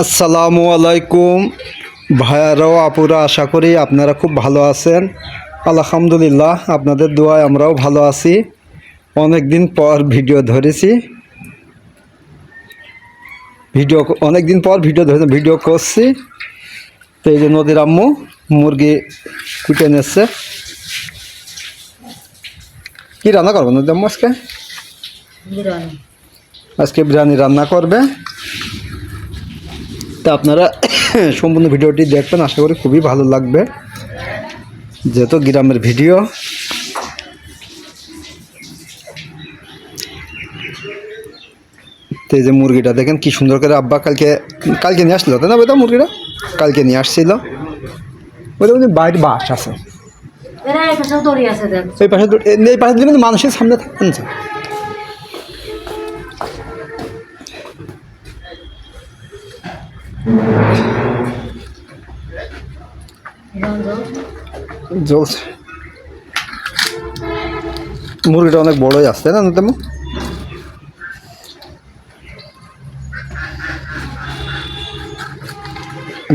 আসসালামু আলাইকুম। ভাইয়ারাও আপুরা আশা করি আপনারা খুব ভালো আছেন। আলহামদুলিল্লাহ আপনাদের দোয়ায় আমরাও ভালো আছি। অনেক দিন পর ভিডিও ধরেছি। ভিডিও অনেক দিন পর ভিডিও ধরে ভিডিও করছি। তো এই যে নদীর আম্মু মুরগি কুটে নিচ্ছে। কী রান্না করব নদীর আম্মু আজকে? আজকে বিরিয়ানি রান্না করবে। তা আপনারা সম্পূর্ণ ভিডিওটি দেখবেন আশা করি খুবই ভালো লাগবে। যেহেতু গ্রামের ভিডিও। তো এই যে মুরগিটা দেখেন কি সুন্দর করে আব্বা কালকে কালকে নিয়ে আসলো তাই না বেটা মুরগিটা? কালকে নিয়ে আসছিল। ওদের মধ্যে বাইরে বাস আছে। এই পাশে এই পাশে মানুষের সামনে স্যার জ্বলছে। মুরগিটা অনেক বড়ই আসছে না তেমন?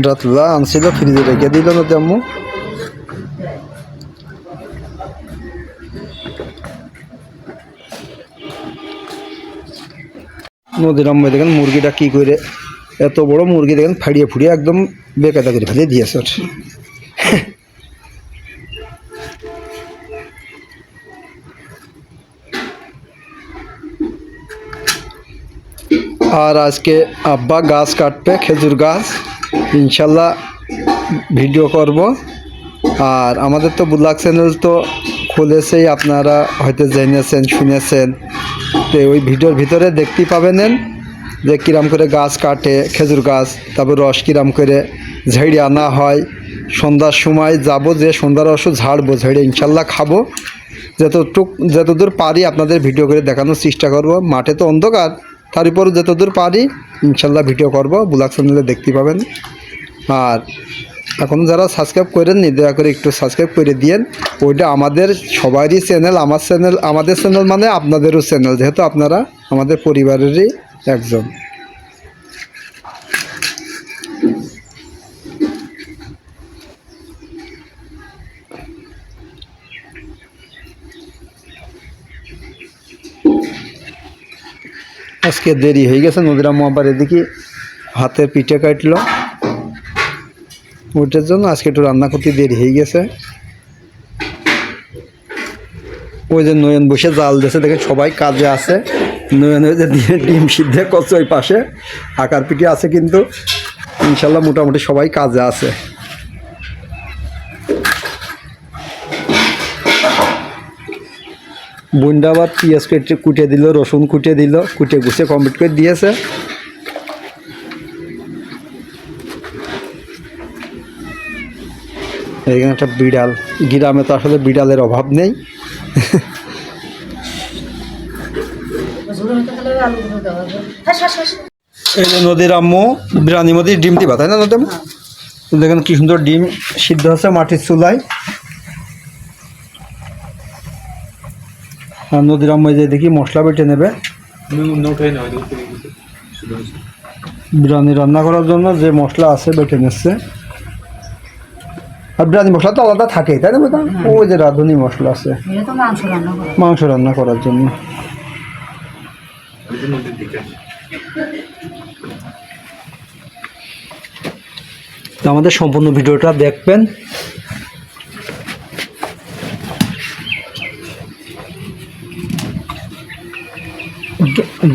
রাতলা আনছিল, ফ্রিজে রেখে দিল না তেমন। নদীর আম্মাই দেখেন মুরগিটা কি করে, এত বড় মুরগি দেখেন ফাড়িয়ে ফুড়িয়ে একদম বেকায়দা করে ফেলে দিয়েছে আর আজকে আব্বা গাছ কাটবে, খেজুর গাছ। ইনশাল্লাহ ভিডিও করব। আর আমাদের তো ব্লগ চ্যানেল তো খুলেছেই, আপনারা হয়তো জেনেছেন, শুনেছেন। তো ওই ভিডিওর ভিতরে দেখতেই পাবেন যে কিরাম করে গাছ কাটে, খেজুর গাছ, তারপর রস কিরাম করে ঝেড়ে আনা হয়। সন্ধ্যার সময় যাব যে সন্ধ্যার রস ঝাড়বো, ঝেড়ে ইনশাল্লাহ খাব। যতটুক যতদূর পারি আপনাদের ভিডিও করে দেখানোর চেষ্টা করব। মাঠে তো অন্ধকার। তার উপর যতদূর পারি, ইনশাল্লাহ ভিডিও করব। ব্লগ চ্যানেলে দেখতে পাবেন। আর এখন যারা সাবস্ক্রাইব করেননি, দয়া করে একটু সাবস্ক্রাইব করে দিয়েন। ওইটা আমাদের সবারই চ্যানেল আমার চ্যানেল আমাদের চ্যানেল মানে আপনাদেরও চ্যানেল যেহেতু আপনারা আমাদের পরিবারেরই একজন। আজকে দেরি হয়ে গেছে, নদীর আম্মু আবার এদিকে হাতের পিঠে কাটলো। ওইটার জন্য আজকে একটু রান্না করতে দেরি হয়ে গেছে। ওই যে নয়ন বসে জাল দিয়েছে দেখে সবাই কাজে আছে। নয়ন ওই যে ডিম সিদ্ধে করছে ওই পাশে। আকার পিঠে আছে কিন্তু। ইনশাল্লাহ মোটামুটি সবাই কাজে আছে। বুন্ডা পিঁয়াজ কেটে কুটে দিল, রসুন কুটে দিল, কুটে গুছে কমপ্লিট করে দিয়েছে। এখানে একটা বিড়াল। গ্রামে তো আসলে বিড়ালের অভাব নেই। এই নদীর আম্মু বিরানি মধ্যে ডিম দিবা, তাই না আম্মু? দেখেন কি সুন্দর ডিম সিদ্ধ হচ্ছে মাটির চুলায়। নদীর আম্মু এই যে দেখি মশলা বেটে নেবে। বিরিয়ানি রান্না করার জন্য যে মশলা আছে বেটে নিচ্ছে। আর বিরিয়ানি মশলা তো আলাদা থাকেই তাই না বেটা? ওই যে রাঁধুনি মশলা আছে। মাংস রান্না করা। মাংস রান্না করার জন্য। আমাদের সম্পূর্ণ ভিডিওটা দেখবেন।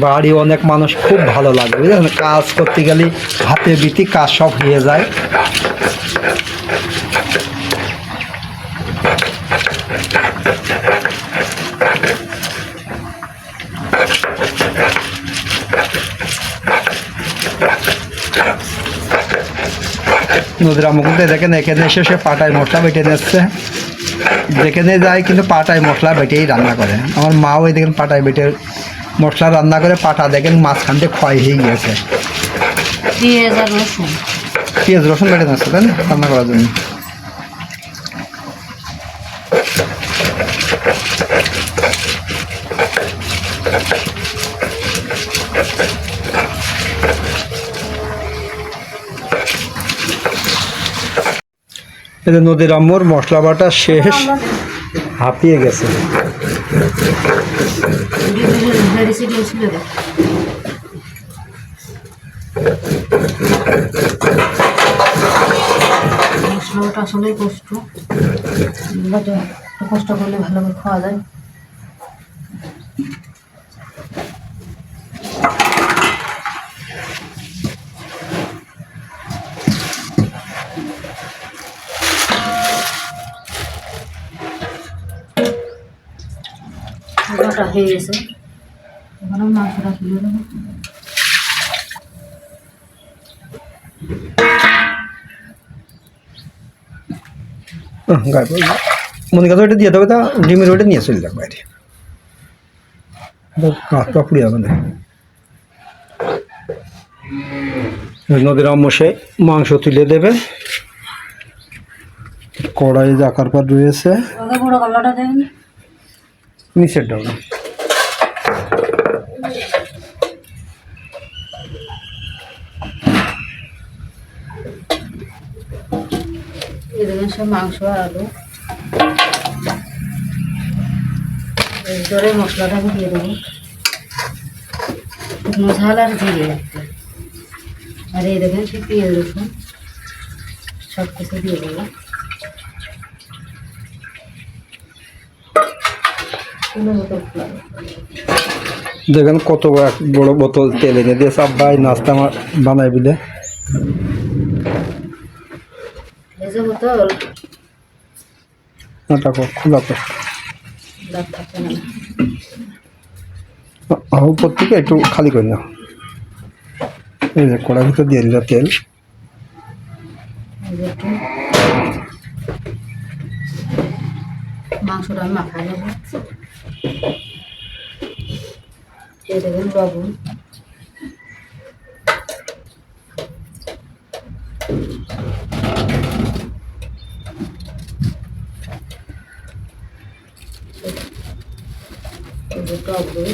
বাড়ি অনেক মানুষ খুব ভালো লাগে, বুঝলেন? কাজ করতে গেলে হাতে বিতি কাজ সব হয়ে যায়। নদীর দেখেন, এখানে এসে সে পাটায় মশলা বেটে নিচ্ছে। যেখানে যায় কিন্তু পাটায় মশলা বেটেই রান্না করে। আমার মাও এই দেখেন পাটায় বেটে মশলা রান্না করে পাটা দেখেন মাঝখানটা দিয়ে ক্ষয় হয়ে গিয়েছে। পেঁয়াজ রসুন কেটে নিচ্ছে তাই রান্না করার জন্য। এতে নদীর আম্মুর মশলা বাটা শেষ। হাঁপিয়ে গেছে। ছিল দেখ মশলাটা আসলেই কষ্ট কষ্ট করলে ভালো করে খাওয়া যায় হয়ে গেছে এখানে মাংসটা তুলে দেবো। মনিকা তো এটা দিয়ে দেবে তা ডিমের নিয়ে চলে যাক বাইরে। কাঁচটা পুড়ে যাবে না নদীর মাংস তুলে দেবে। কড়াই জাকার পর রয়েছে। নিচের ডাল দেখেন সব মাংস আলু। ধরে মশলাটা দিয়ে দেবো। শুকনো ঝাল আর জিরে আর এই দেখেন সে পেঁয়াজ রসুন সব কিছু দিয়ে দেবো। দেখেন কত বড় বোতল তেল এনে দিয়ে সব ভাই নাস্তা বানাই বিলে এই বোতল খোলা দাঁত থাকে না আহ, উপর থেকে একটু খালি করে নাও। এই যে কড়ার ভিতর দিয়ে দিল তেল। মাংসটা আমি মাখা নেব। এই দেখুন লবণ এই যে টক দই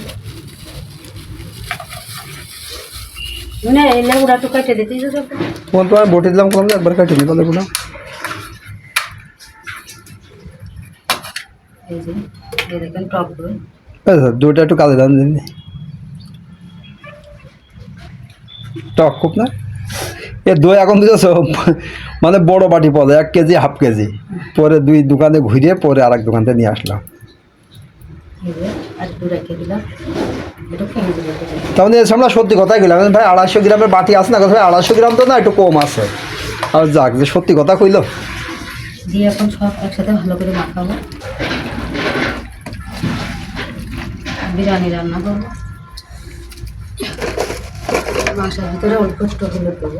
মানে এই লেবুটা কেটে দিতে কোন তোমার বটি দিলাম একবার কাটি দিই আচ্ছা দুইটা একটু কালো দাম দিন টক খুব না এ দই এখন দিতেছ মানে বড় বাটি পদে এক কেজি হাফ কেজি পরে দুই দোকানে ঘুরিয়ে পরে আরেক দোকান থেকে নিয়ে আসলাম আর দিলাম তার মানে আমরা সত্যি কথাই গেলাম ভাই আড়াইশো গ্রামের বাটি আছে না, ভাই আড়াইশো গ্রাম তো না, একটু কম আছে। আর যাক, যে সত্যি কথা কইল। দিয়ে এখন সব একসাথে ভালো করে মাখাবো। বিরিয়ানি রান্না করব। অল্প দেবো।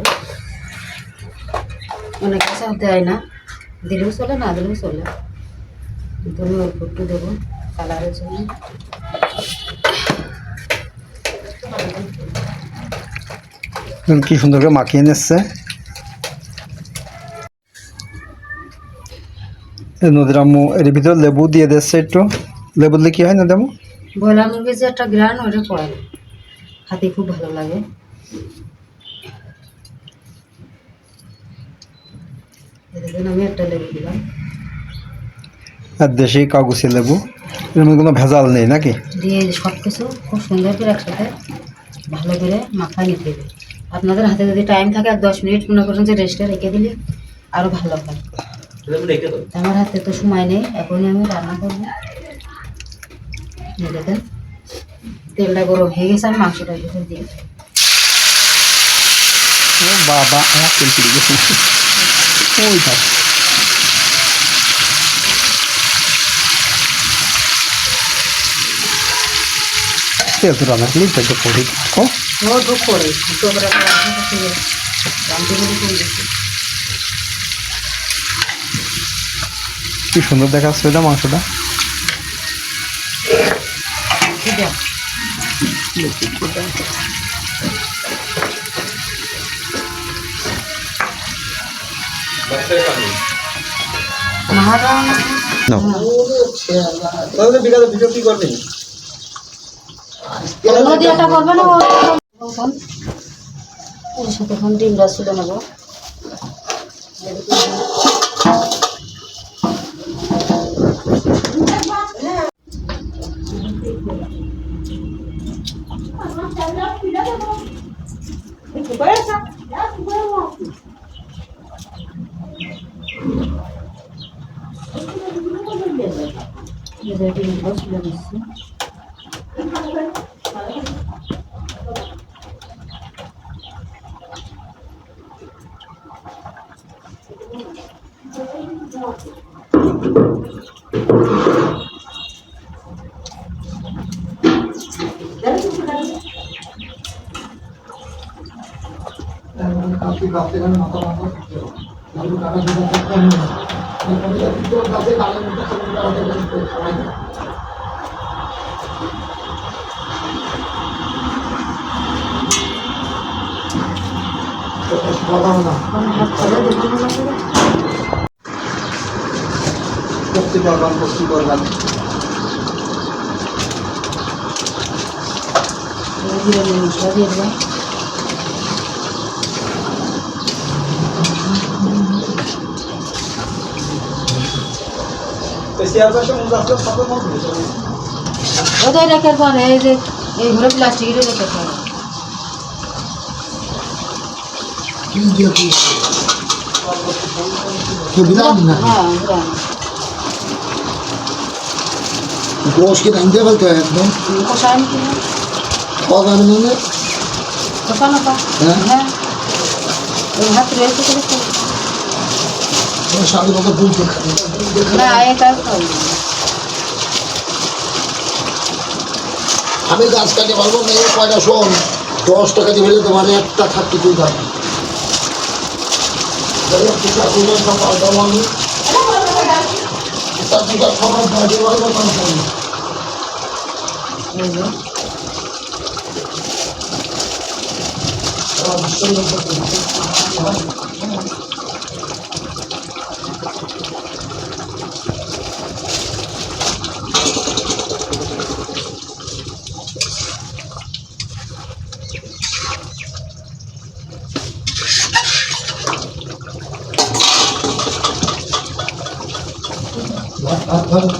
অনেক না, দিলেও চলে, না দিলেও চলে। আমি অল্প দেবো, কালারের জন্য। কি সুন্দর করে মাখিয়ে নিচ্ছে। নদীর আম্মু এর ভিতরে লেবু দিয়ে দিচ্ছে একটু। লেবু দিলে কি হয় না দেবো ব্রয়লার মুরগির যে একটা গ্রান ওটা পড়ে না। খুব ভালো লাগে। আমি একটা লেবু দিলাম। আর দেশি কাগজে লেবু। এর মধ্যে কোনো ভেজাল নেই নাকি? দিয়ে সব কিছু খুব সুন্দর করে একসাথে ভালো করে মাখায় নিতে হবে। আপনাদের হাতে যদি টাইম থাকে আর দশ মিনিট মনে করছেন যে রেস্টে রেখে দিলে আরও ভালো হয়। আমার হাতে তো সময় নেই এখনই আমি রান্না করব। দেখেন তেলটা গরম হয়ে গেছে আমি মাংসটা ভিতরে দিয়ে দিই। ও বাবা আমার তেল ফিরে গেছে। ওই থাক তেল তো রান্না করলি তেল তো পড়ে থাকো ও দুঃখ করে দুটো করে রান্না করতে গেলে রান্ধতে গেলে কোন দিকে? কি সুন্দর দেখাচ্ছে এটা মাংসটা ঠিক আছে মহারাজ নাও তাহলে নদী এখন ডিমটা শুলে নেব। রেডি নেব নিচ্ছি দিচ্ছি কোনো için korumak. Böyle girebilmişler yerine. Peki yaklaşım uzakta saklamaz mı? O da öyle kervan. Öyle plastiği öyle kervan. İyi yapıyorsun. Ya bir daha mı? Ha, bir daha. Boşken ende bak hayatım. Koşar mı? Kalkanın önüne. Koşar mı? He. Hep reysi kılıklı. Şahane baba bulduk. Ne ayet az আমি গাছ কাটি পারব মেয়ে কয়টা শোন দশ টাকা দিয়ে হলে তোমার একটা থাকতে তুই থাকবে যাবে যাই হোক, ঠিক আছে, ওই জন্য পাল্টা আমি তার থেকে খবর বাড়ি বাড়ি বাড়ি বাড়ি এই যে এই দেখুন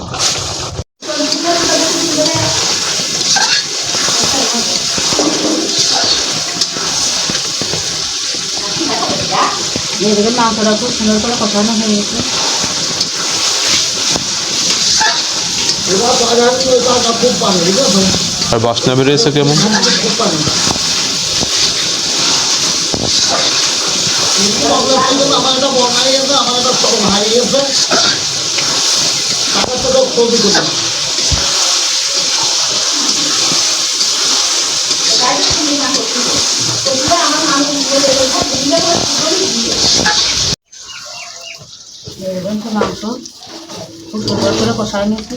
মাংসটা খুব সুন্দর করে কষানো হয়ে গেছে এবার বাজার থেকে টাকা খুব পানি ঠিক আছে আর বাসনা বেরিয়েছে কেমন খুব পানি প্রবলেম ছিল না, আমার একটা বন হারিয়ে গেছে আমার একটা শরম হারিয়ে গেছে টাকা তো ক্ষতি করি এই দেখুন মাংস খুব সুন্দর করে কষায় নিয়েছি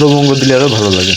লবঙ্গ দিলে আরও ভালো লাগে।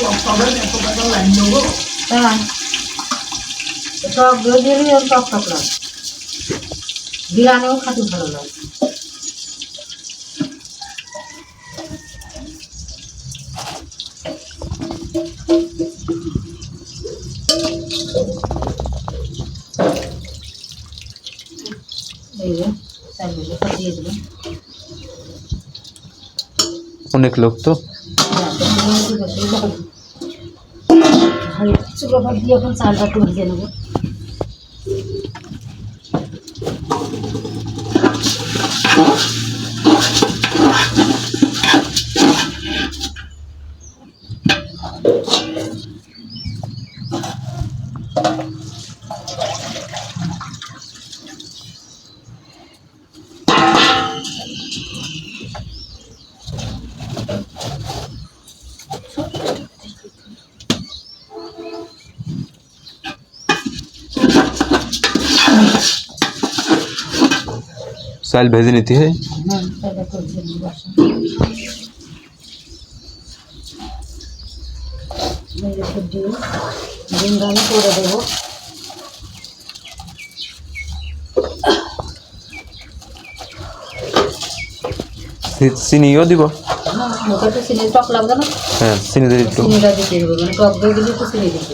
তবে এত টাকা লাইন দেবো হ্যাঁ টক দই দিলে ওর টক টক লাগে বিরিয়ানিও খাতে ভালো লাগে এই যে চালগুলো ফাটিয়ে দিলাম অনেক লোক তো চুলো ভাত দিয়ে এখন চালটা একটু ভেজে নেব চাল ভেজে নিতে হয় হুম চালটা একটু ভেজে নেবো বাসন এই যে সবজি ডিম রান্না করে দেবো চি- চিনিও দিব ওটা একটু চিনি টক লাগবে না হ্যাঁ চিনি দিয়ে একটু চিনিটা দিতে হবে মানে টক দই দিলে একটু চিনি দিতে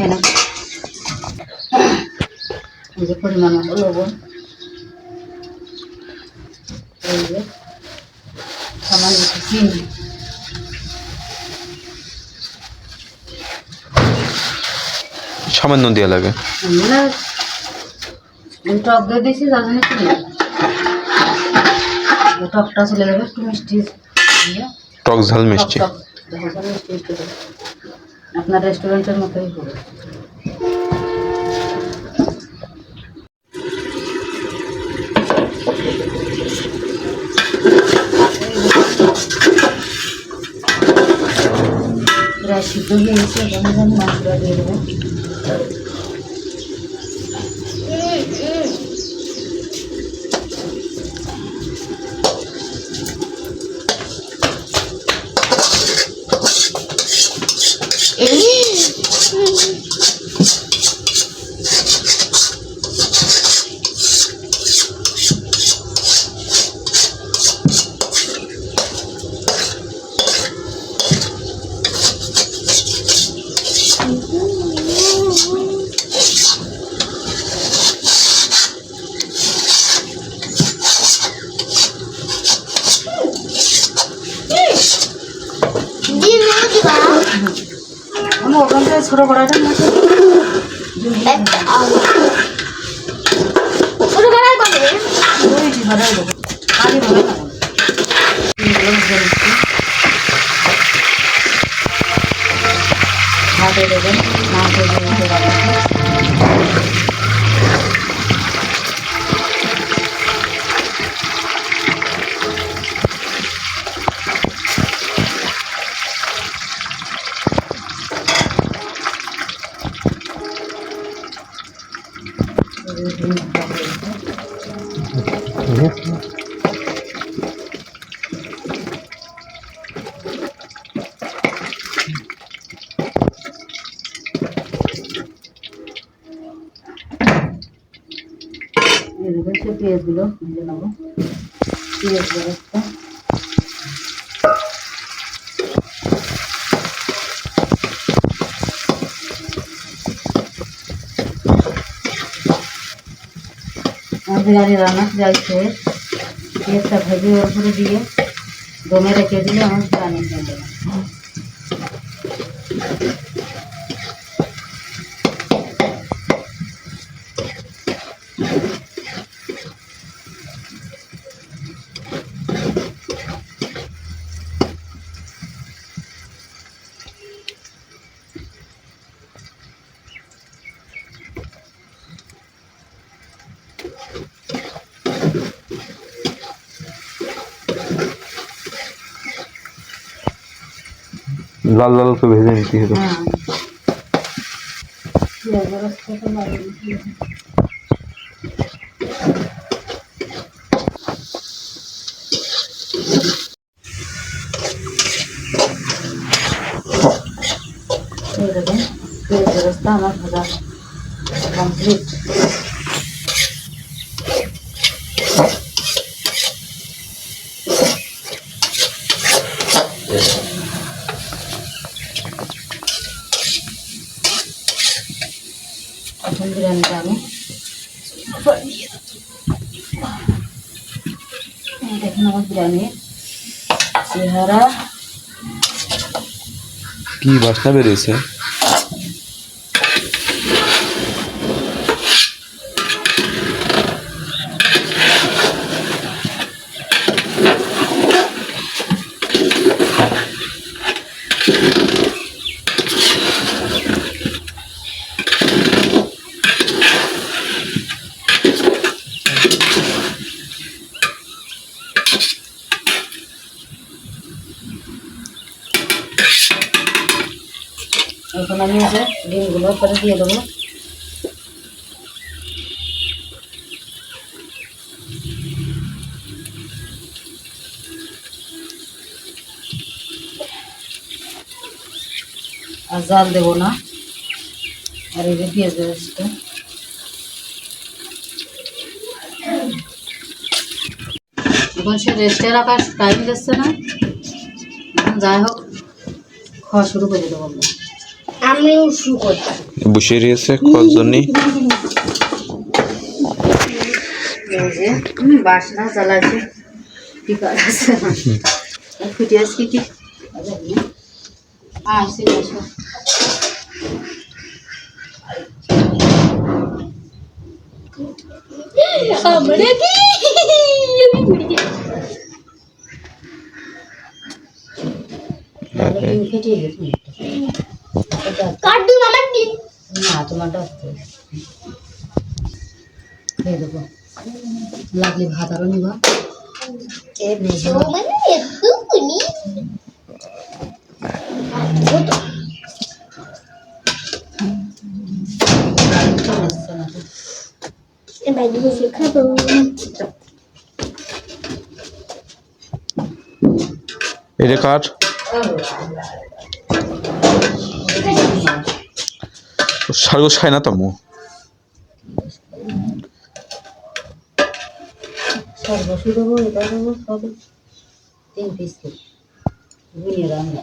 কেন এই যে পরিমাণ মতো লবণ। এই যে সামান্য একটু চিনি। সামান্য দেওয়া লাগে। মানে টক দই দিয়েছি যার জন্য চিনি এই টকটা চলে যাবে একটু মিষ্টি। টক ঝাল মিষ্টি। ঝাল মিষ্টি। আপনার রেস্টুরেন্টের মতোই হবে। প্রায় সিদ্ধ হয়ে গেছে মাছটা দিয়ে দেবো। আমার ওখানটায় ছোটো কড়াইটা মাছ ওই ধরাই দেবো আগে না হাতে দেবেন। মাছ দেবেন এদিকে সে পেঁয়াজগুলো ভেজে নেব পেঁয়াজ বেরেস্তা আমার বিরিয়ানি রান্না প্রায় শেষ পেঁয়াজটা ভেজে ওর উপরে দিয়ে দমে রেখে দিলে আমার বিরিয়ানি হয়ে যাবে বেরেস্তাটা লাগিয়ে দিতে হবে। এই দেখুন পেঁয়াজ বেরেস্তা আমার ভাজা কমপ্লিট এখন বিরিয়ানিটা আমি দেখুন আমার বিরিয়ানি। চেহারা। কি বাসনা বেরিয়েছে এখন আমি এই যে ডিমগুলো করে দিয়ে দেবো আর জাল দেবো না। আর এই যে পেঁয়াজ বেরেস্তা এখন সে রেস্টে রাখার টাইম দিচ্ছে না। এখন যাই হোক খাওয়া শুরু করে দেবো আমরা। আমিও শুরু করি বসে রয়েছে হুম, বাসনা চালাচ্ছে। ঠিক আছে। ফুটে আসছি কি? আসছি আসো আমরা কি ডিম ফেটে গেছে এটা কাটু আমার দিন না তোমারটা আসতে খেয়ে দেবো লাগলে ভাত আরও নিবা এই ভেজে মানে বসে এটা কার? সারগো খায় না তামু। সব। তিন পিস বুনিয়ে রান্না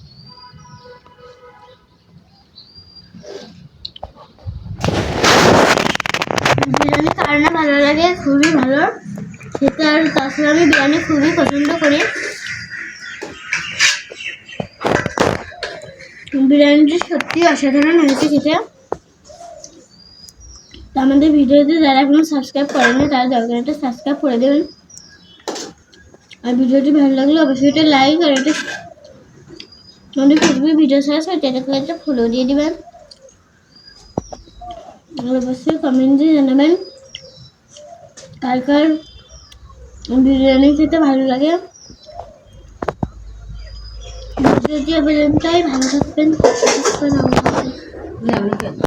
বিরিয়ানি কার না ভালো লাগে, খুবই ভালো। খেতে আর তাছাড়া আমি বিরিয়ানি খুবই পছন্দ করি। বিরিয়ানিটি সত্যি অসাধারণ হয়েছে খেতে। আমাদের ভিডিওতে যারা এখনও সাবস্ক্রাইব করেনি তারা দরকার একটা সাবস্ক্রাইব করে দেবেন। আর ভিডিওটি ভালো লাগলে অবশ্যই একটা লাইক আর একটা আমাদের ফেসবুক ভিডিও ছাড়া সেটাকে একটা ফলো দিয়ে দিবেন। অবশ্যই কমেন্টে জানাবেন কার কার বিরিয়ানি খেতে ভালো লাগে ভিডিওটি পর্যন্তই ভালো থাকবেন